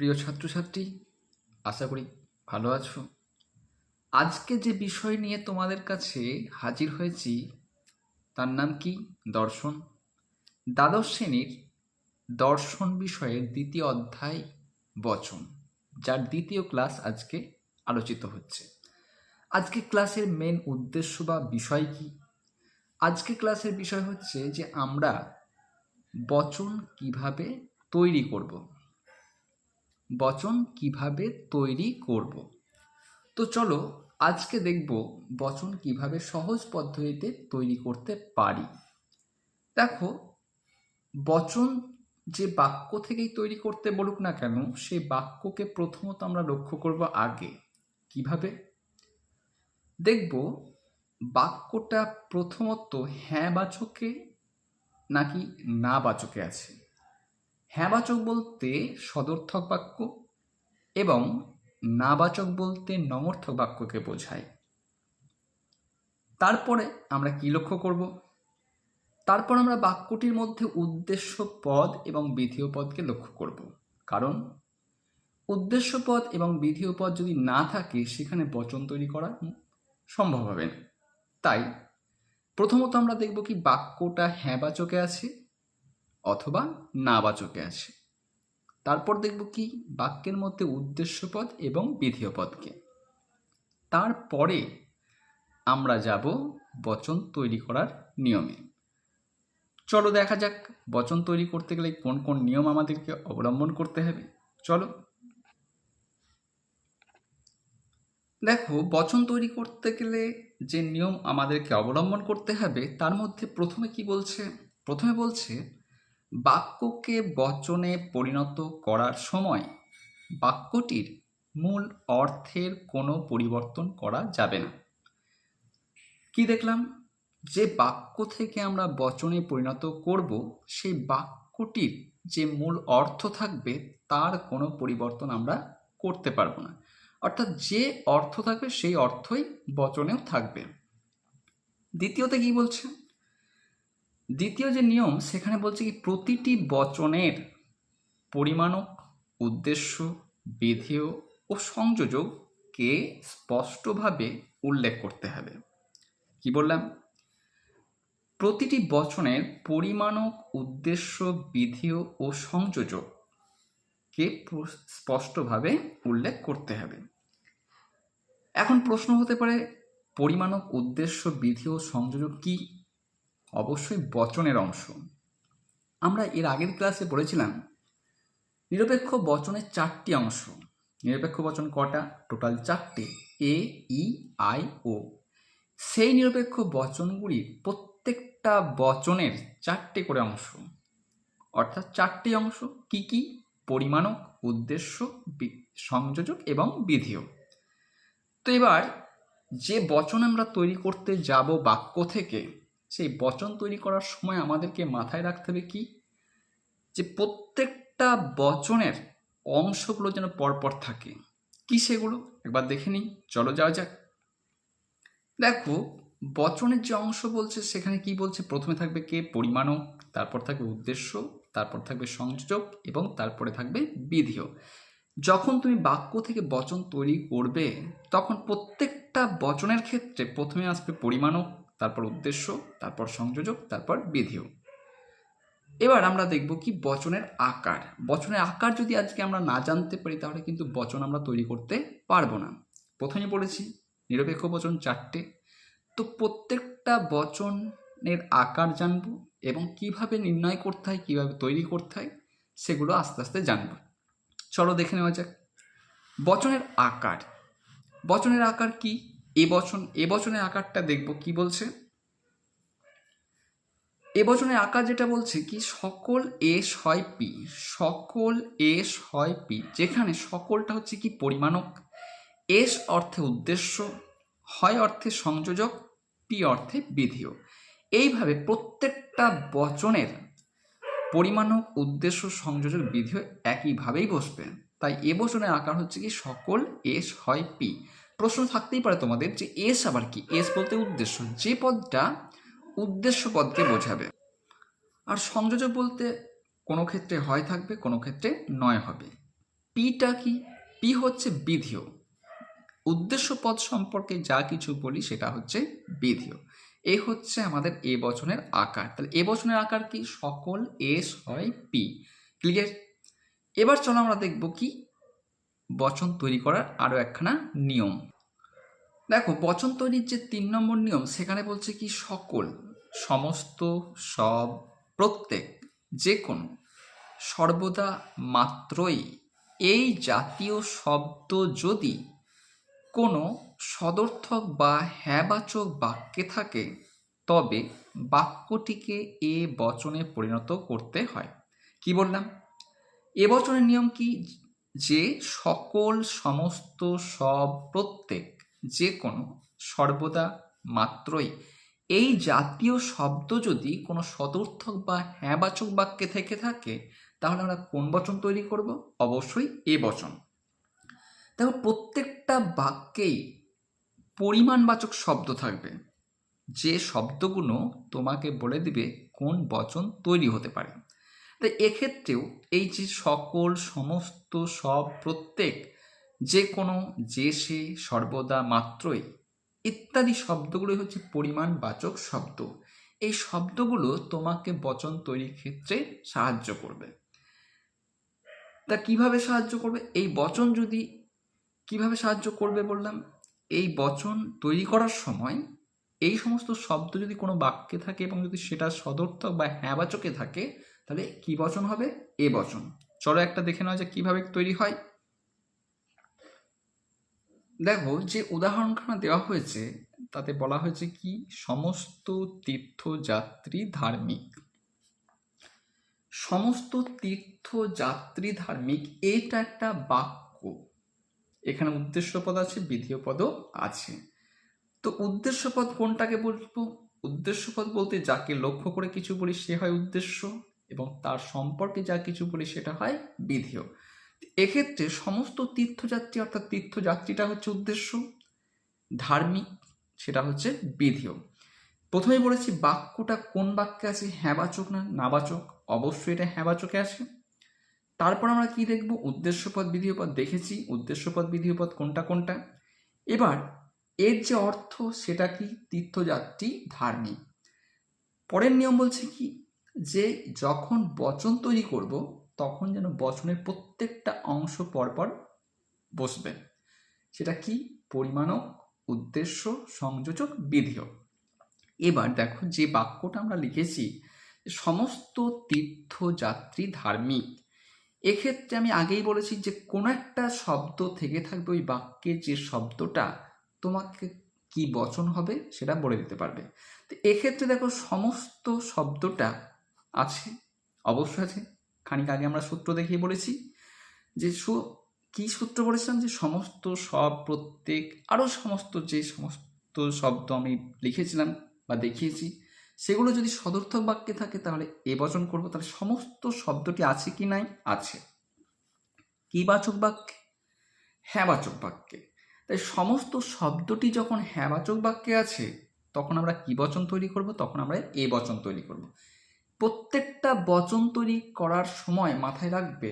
প্রিয় ছাত্রছাত্রী, আশা করি ভালো আছো। আজকে যে বিষয় নিয়ে তোমাদের কাছে হাজির হয়েছি, তার নাম কি? দর্শন। দ্বাদশ শ্রেণির দর্শন বিষয়ের দ্বিতীয় অধ্যায় বচন, যার দ্বিতীয় ক্লাস আজকে আলোচিত হচ্ছে। আজকে ক্লাসের মেন উদ্দেশ্য বা বিষয় কি? আজকে ক্লাসের বিষয় হচ্ছে যে আমরা বচন কীভাবে তৈরি করব বচন কীভাবে তৈরি করব? তো চলো আজকে দেখব বচন কীভাবে সহজ পদ্ধতিতে তৈরি করতে পারি। দেখো, বচন যে বাক্য থেকেই তৈরি করতে বলুক না কেন সেই বাক্যকে প্রথমত আমরা লক্ষ্য করব আগে। কীভাবে? দেখব, বাক্যটা প্রথমত হ্যাঁ বাচকে নাকি না বাচকে আছে। হ্যাঁ বাচক বলতে সদর্থক বাক্য এবং নাবাচক বলতে নমর্থক বাক্যকে বোঝায়। তারপরে আমরা কি লক্ষ্য করব? তারপর আমরা বাক্যটির মধ্যে উদ্দেশ্য পদ এবং বিধেয় পদকে লক্ষ্য করব। কারণ উদ্দেশ্য পদ এবং বিধেয় পদ যদি না থাকে, সেখানে বচন তৈরি করা সম্ভব হবে না। তাই প্রথমত আমরা দেখব কি বাক্যটা হ্যাঁ বাচকে আছে অথবা না বাচকে আছে তারপর দেখব কি? বাক্যের মধ্যে উদ্দেশ্য পদ এবং বিধেয় পদকে তারপরে আমরা যাব বচন তৈরি করার নিয়মে। চলো দেখা যাক বচন তৈরি করতে গেলে কোন কোন নিয়ম আমাদেরকে অবলম্বন করতে হবে। চলো। দেখো, বচন তৈরি করতে গেলে যে নিয়ম আমাদেরকে অবলম্বন করতে হবে, তার মধ্যে প্রথমে কি বলছে? প্রথমে বলছে বাক্যকে বচনে পরিণত করার সময় বাক্যটির মূল অর্থের কোনো পরিবর্তন করা যাবে না। কি দেখলাম? যে বাক্য থেকে আমরা বচনে পরিণত করব, সেই বাক্যটির যে মূল অর্থ থাকবে, তার কোনো পরিবর্তন আমরা করতে পারব না। অর্থাৎ যে অর্থ থাকবে, সেই অর্থই বচনেও থাকবে। দ্বিতীয়তে কি বলছে? দ্বিতীয় যে নিয়ম, সেখানে বলছে কি, প্রতিটি বচনের পরিমাণক উদ্দেশ্য বিধেয় ও সংযোজককে স্পষ্টভাবে উল্লেখ করতে হবে। কি বললাম? প্রতিটি বচনের পরিমাণক উদ্দেশ্য বিধেয় ও সংযোজককে স্পষ্টভাবে উল্লেখ করতে হবে। এখন প্রশ্ন হতে পারে পরিমাণক উদ্দেশ্য, বিধি ও সংযোজক কি অবশ্যই বচনের অংশ। আমরা এর আগের ক্লাসে পড়েছিলাম, নিরপেক্ষ বচনের চারটি অংশ। নিরপেক্ষ বচন কটা? টোটাল চারটে। এ ই আই ও সেই নিরপেক্ষ বচনগুলির প্রত্যেকটা বচনের চারটে করে অংশ। অর্থাৎ চারটি অংশ কি কি? পরিমাণক, উদ্দেশ্য সংযোজক এবং বিধিও তো এবার যে বচন আমরা তৈরি করতে যাব বাক্য থেকে সেই বচন তৈরি করার সময় আমাদেরকে মাথায় রাখতে হবে কি? যে প্রত্যেকটা বচনের অংশগুলো যেন পরপর থাকে। কি সেগুলো? একবার দেখে নিই। চলো যাওয়া যাক। দেখো, বচনের যে অংশ বলছে, সেখানে কি বলছে? প্রথমে থাকবে কে? পরিমাণক, তারপর থাকবে উদ্দেশ্য, তারপর থাকবে সংযোজক এবং তারপরে থাকবে বিধিও যখন তুমি বাক্য থেকে বচন তৈরি করবে, তখন প্রত্যেকটা বচনের ক্ষেত্রে প্রথমে আসবে পরিমাণক তারপর উদ্দেশ্য, তারপর সংযোজক, তারপর বিধিও। এবার আমরা দেখব কি বচনের আকার। বচনের আকার যদি আজকে আমরা না জানতে পারি, তাহলে কিন্তু বচন আমরা তৈরি করতে পারব না। প্রথমে বলেছি, নিরপেক্ষ বচন চারটে। তো প্রত্যেকটা বচনের আকার জানব এবং কীভাবে নির্ণয় করতে হয়, কীভাবে তৈরি করতে হয়, সেগুলো আস্তে আস্তে জানব। চলো দেখে নেওয়া যাক। বচনের আকার। বচনের আকার কি? এ বচন এ বচনের আকারটা দেখব, কি বলছে? এ বচনের আকার যেটা বলছে কি, সকল এস হয় পি, সকল এস হয় পি, যেখানে সকলটা হচ্ছে কি পরিমাণক। এস অর্থে উদ্দেশ্য, হয় অর্থে সংযোজক, পি অর্থে বিধিও এইভাবে প্রত্যেকটা বচনের পরিমাণক, উদ্দেশ্য, সংযোজক বিধিও একইভাবেই বসবে। তাই এ বচনের আকার হচ্ছে কি, সকল এস হয় পি। প্রশ্ন থাকতেই পারে তোমাদের যে এস আবার কি? এস বলতে উদ্দেশ্য। যে পদটা উদ্দেশ্য পদকে বোঝাবে। আর সংযোজক বলতে কোনো ক্ষেত্রে হয় থাকবে, কোনো ক্ষেত্রে নয় হবে। পিটা কি? পি হচ্ছে বিধিও উদ্দেশ্য পদ সম্পর্কে যা কিছু বলি সেটা হচ্ছে বিধিও এ হচ্ছে আমাদের এ বচনের আকার। তাহলে এ বচনের আকার কি? সকল এস হয় পি। ক্লিয়ার এবার চলো আমরা দেখব কি? বচন তৈরি করার আরও একখানা নিয়ম। দেখো বচন তৈরির যে তিন নম্বর নিয়ম, সেখানে বলছে কি, সকল, সমস্ত, সব, প্রত্যেক যে কোনো সর্বদা মাত্রই এই জাতীয় শব্দ যদি কোনো সদর্থক বা হ্যাবাচক বাক্যে থাকে, তবে বাক্যটিকে এ বচনে পরিণত করতে হয়। কি বললাম? এ বচনের নিয়ম কি? যে সকল, সমস্ত, সব, প্রত্যেক যে কোনো সর্বদা মাত্রই। এই জাতীয় শব্দ যদি কোনো সদর্থক বা হ্যাবাচক বাক্যে থেকে থাকে, তাহলে আমরা কোন বচন তৈরি করব? অবশ্যই এ বচন। দেখো, প্রত্যেকটা বাক্যেই পরিমাণবাচক শব্দ থাকবে। যে শব্দগুলো তোমাকে বলে দিবে কোন বচন তৈরি হতে পারে। তাই এক্ষেত্রেও এই যে সকল, সমস্ত, সব, প্রত্যেক যে কোনো যে সে, সর্বদা মাত্রই। ইত্যাদি শব্দগুলো হচ্ছে পরিমাণবাচক শব্দ। এই শব্দগুলো তোমাকে বচন তৈরির ক্ষেত্রে সাহায্য করবে। তা কীভাবে সাহায্য করবে? এই বচন যদি কীভাবে সাহায্য করবে বললাম? এই বচন তৈরি করার সময় এই সমস্ত শব্দ যদি কোনো বাক্যে থাকে এবং যদি সেটা সদর্থক বা হ্যাঁবাচকে থাকে, তাহলে কি বচন হবে? এ বচন। চলো একটা দেখে নেওয়া যে কীভাবে তৈরি হয়। দেখো, যে উদাহরণখানা দেওয়া হয়েছে, তাতে বলা হয়েছে কি? সমস্ত তীর্থযাত্রী ধার্মিক। সমস্ত তীর্থযাত্রী ধার্মিক, এটা একটা বাক্য। এখানে উদ্দেশ্য পদ আছে বিধীয় পদও আছে। তো উদ্দেশ্য পদ কোনটাকে বলব? উদ্দেশ্য পদ বলতে যাকে লক্ষ্য করে কিছু বলি সে হয় উদ্দেশ্য, এবং তার সম্পর্কে যা কিছু বলি সেটা হয় বিধেয়। এক্ষেত্রে সমস্ত তীর্থযাত্রী, অর্থাৎ তীর্থযাত্রীটা হচ্ছে উদ্দেশ্য, ধার্মিক, সেটা হচ্ছে বিধিও প্রথমে বলেছি বাক্যটা কোন বাক্যে আছে, হ্যাঁবাচক না নাবাচক? অবশ্যই এটা হ্যাঁবাচকে আছে। তারপর আমরা কি দেখব? উদ্দেশ্যপদ বিধিপদ দেখেছি। উদ্দেশ্যপদ বিধিপদ কোনটা কোনটা? এবার এর যে অর্থ, সেটা কি? তীর্থযাত্রী, ধার্মিক। পরের নিয়ম বলছে কি? যে যখন বচন তৈরি করব তখন যেন বচনের প্রত্যেকটা অংশ পরপর বসবে। সেটা কি? পরিমাণক, উদ্দেশ্য, সংযোজক বিধিও এবার দেখো যে বাক্যটা আমরা লিখেছি সমস্ত তীর্থযাত্রী ধার্মিক। এক্ষেত্রে আমি আগেই বলেছি যে কোনো একটা শব্দ থেকে থাকবে ওই বাক্যের যে শব্দটা, তোমাকে কি বচন হবে সেটা বলে দিতে পারবে। তো এক্ষেত্রে দেখো সমস্ত শব্দটা আছে, অবশ্যই আছে। খানিক আগে আমরা সূত্র দেখিয়ে বলেছি যে সু, কী সূত্র বলেছিলাম? যে সমস্ত সব প্রত্যেক আরও সমস্ত যে সমস্ত শব্দ আমি লিখেছিলাম বা দেখিয়েছি, সেগুলো যদি সদর্থক বাক্যে থাকে তাহলে এ বচন করব। তাহলে সমস্ত শব্দটি আছে কি নাই? আছে। কি বাচক বাক্যে? হ্যাঁবাচক বাক্যে। তাই সমস্ত শব্দটি যখন হ্যাঁবাচক বাক্যে আছে, তখন আমরা কি বচন তৈরি করব? তখন আমরা এ বচন তৈরি করব। প্রত্যেকটা বচন তৈরি করার সময় মাথায় রাখবে।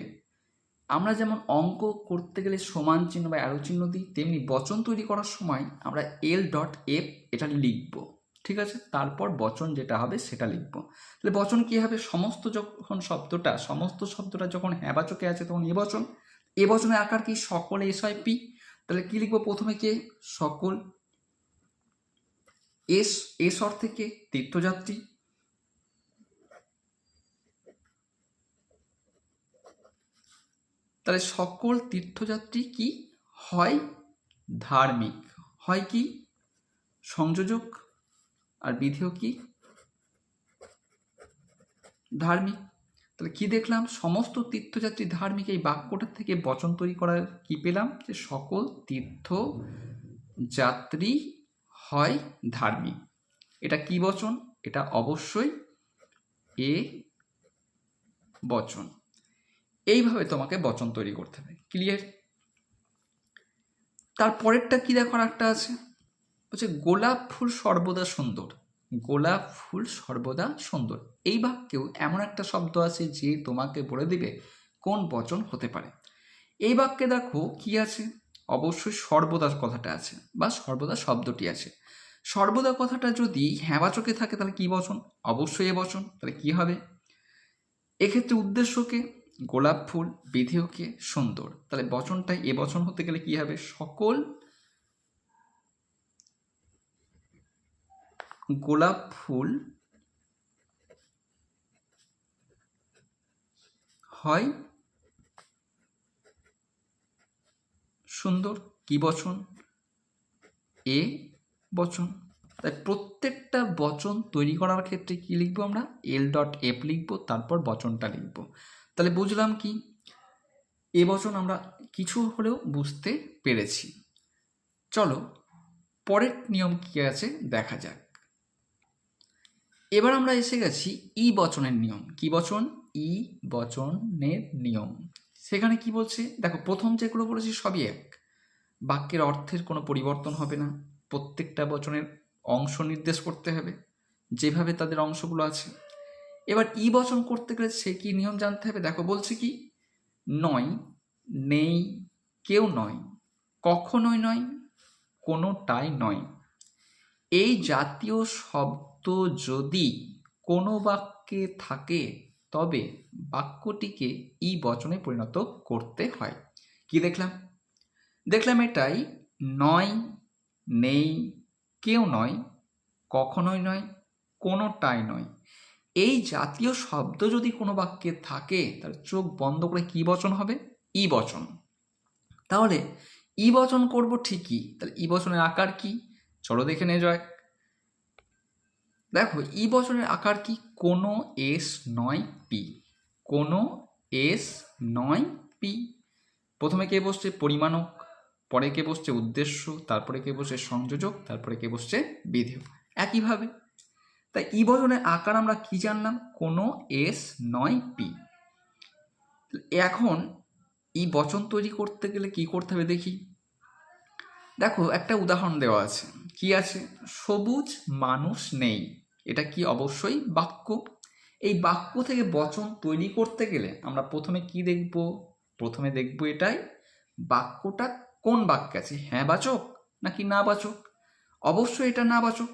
আমরা যেমন অঙ্ক করতে গেলে সমান চিহ্ন বা অ্যারো চিহ্ন দিই, তেমনি বচন তৈরি করার সময় আমরা এল ডট এফ এটা লিখব, ঠিক আছে? তারপর বচন যেটা হবে সেটা লিখব। তাহলে বচন কী হবে? সমস্ত যখন শব্দটা, সমস্ত শব্দটা যখন হ্যাবাচকে আছে তখন এ বচন। এ বচনের আকার কি? সকল এস হয় পি তাহলে কি লিখব প্রথমে কে? সকল এস এস অর্থে কে? তীর্থযাত্রী। তাহলে সকল তীর্থযাত্রী কি? হয় ধার্মিক। হয় কি? সংযোজক আর বিধিও কি? ধার্মিক। তাহলে কি দেখলাম? সমস্ত তীর্থযাত্রী ধার্মিক। এই বাক্যটার থেকে বচন তৈরি করার কি পেলাম? যে সকল তীর্থ যাত্রী হয় ধার্মিক। এটা কি বচন? এটা অবশ্যই এ বচন। এইভাবে তোমাকে বচন তৈরি করতে হবে। ক্লিয়ার তারপরেরটা কি দেখো একটা আছে? বলছে, গোলাপ ফুল সর্বদা সুন্দর। গোলাপ ফুল সর্বদা সুন্দর। এই বাক্যেও এমন একটা শব্দ আছে যে তোমাকে বলে দিবে কোন বচন হতে পারে। এই বাক্যে দেখো কি আছে? অবশ্যই সর্বদা কথাটা আছে বা সর্বদা শব্দটি আছে। সর্বদা কথাটা যদি হ্যাঁবাচকে থাকে তাহলে কি বচন? অবশ্যই এ বচন। তাহলে কি হবে? এক্ষেত্রে উদ্দেশ্যকে গোলাপ ফুল, বিধেয়কে সুন্দর। তাহলে বচনটাই এ বচন হতে গেলে কি হবে? সকল গোলাপ ফুল হয় সুন্দর। কি বচন? এ বচন। তাই প্রত্যেকটা বচন তৈরি করার ক্ষেত্রে কি লিখব আমরা? এল ডট এফ লিখব, তারপর বচনটা লিখব। তাহলে বুঝলাম কি? এ বচন আমরা কিছু হলেও বুঝতে পেরেছি। চলো, পরের নিয়ম কি আছে দেখা যাক। এবার আমরা এসে গেছি ই বচনের নিয়ম। কি বচন? ই বচনের নিয়ম। সেখানে কি বলছে? দেখো, প্রথম যেগুলো বলেছি সবই এক। বাক্যের অর্থের কোনো পরিবর্তন হবে না। প্রত্যেকটা বচনের অংশ নির্দেশ করতে হবে। যেভাবে তাদের অংশগুলো আছে। এবার ই বচন করতে গেলে সে কি নিয়ম জানতে হবে? দেখো, বলছে কি? নয়, নেই, কেউ নয়, কখনোই নয়, কোনোটাই নয়। এই জাতীয় শব্দ যদি কোনো বাক্যে থাকে, তবে বাক্যটিকে ই বচনে পরিণত করতে হয়। কি দেখলাম? দেখলাম এটাই, নয়, নেই, কেউ নয়, কখনোই নয়, কোনোটাই নয়। এই জাতীয় শব্দ যদি কোনো বাক্যে থাকে তার চোখ বন্ধ করে কি বচন হবে? ই বচন। তাহলে ই বচন করব ঠিকই, তাহলে ই বচনের আকার কি? চলো দেখে নে যাক। দেখো, ই বচনের আকার কি? কোনো এস নয় পি। কোনো এস নয় পি। প্রথমে কে বসছে? পরিমাণক। পরে কে বসছে? উদ্দেশ্য। তারপরে কে বসছে? সংযোজক। তারপরে কে বসছে? বিধেয়। একইভাবে তাই ই বচনের আকার আমরা কি জানলাম? কোনো এস নয় পি। এখন ই বচন তৈরি করতে গেলে কি করতে হবে দেখি। দেখো, একটা উদাহরণ দেওয়া আছে। কি আছে? সবুজ মানুষ নেই। এটা কি অবশ্যই বাক্য? এই বাক্য থেকে বচন তৈরি করতে গেলে আমরা প্রথমে কি দেখব? প্রথমে দেখব এটাই, বাক্যটা কোন বাক্যে আছে? হ্যাঁ বাচক নাকি না বাচক? অবশ্যই এটা না বাচক।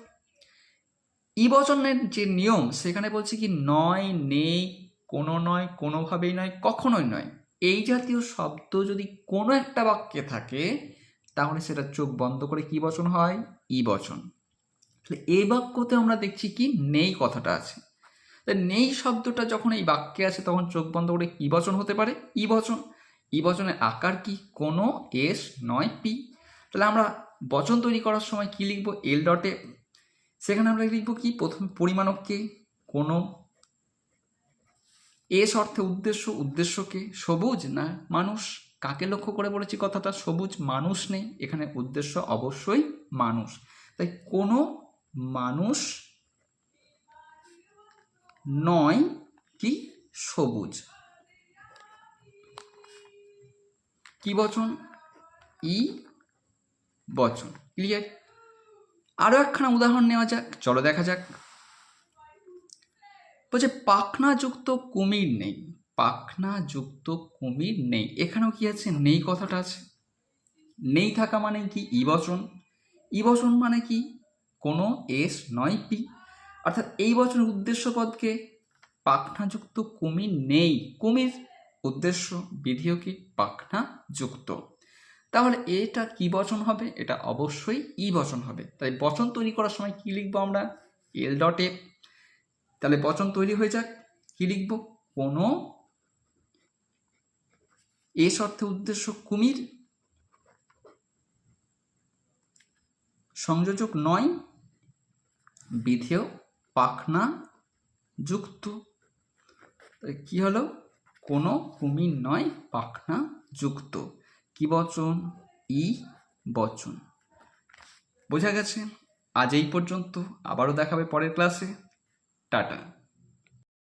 ই বচনের যে নিয়ম, সেখানে বলছে কি, নয়, নেই, কোনো নয়, কোনোভাবেই নয়, কখনোই নয়। এই জাতীয় শব্দ যদি কোনো একটা বাক্যে থাকে, তাহলে সেটা চোখ বন্ধ করে কি বচন হয়? ই বচন। তাহলে এই বাক্যতে আমরা দেখছি কি, নেই কথাটা আছে। নেই শব্দটা যখন এই বাক্যে আছে, তখন চোখ বন্ধ করে কি বচন হতে পারে? ই বচন। ই বচনের আকার কি কোনো, এস, নয়, পি? তাহলে আমরা বচন তৈরি করার সময় কি লিখব? এল ডটে সেখানে আমরা লিখব কি? প্রথম পরিমাণককে কোনো এস অর্থে উদ্দেশ্য উদ্দেশ্যকে সবুজ না মানুষ? কাকে লক্ষ্য করে বলেছি কথাটা? সবুজ মানুষ নেই। এখানে উদ্দেশ্য অবশ্যই মানুষ। তাই কোনো মানুষ নয় কি? সবুজ। কি বচন? ই বচন। ক্লিয়ার আরও একখানা উদাহরণ নেওয়া যাক। চলো দেখা যাক। বলছে পাখনাযুক্ত কুমির নেই পাখনাযুক্ত কুমির নেই। এখানেও কি আছে? নেই কথাটা আছে। নেই থাকা মানে কি? ই বচন ই বচন মানে কি? কোনো এস নয় পি। অর্থাৎ এই বচনের উদ্দেশ্য পদকে পাখনাযুক্ত কুমির নেই। কুমির উদ্দেশ্য বিধিও কি? পাখনা যুক্ত তাহলে এটা কি বচন হবে? এটা অবশ্যই ই বচন হবে। তাই বচন তৈরি করার সময় কি লিখব আমরা? এল ডট এফ তাহলে বচন তৈরি হয়ে যাক। কি লিখব? কোনো এস অর্থে উদ্দেশ্য কুমির। সংযোজক নয়। বিধেয় পাখনা যুক্ত। কি হলো? কোনো কুমির নয়, পাখনা যুক্ত। কি বচন? ই বচন। বোঝা গেছে? আজ এই পর্যন্ত। আবারও দেখাবে পরের ক্লাসে। টাটা।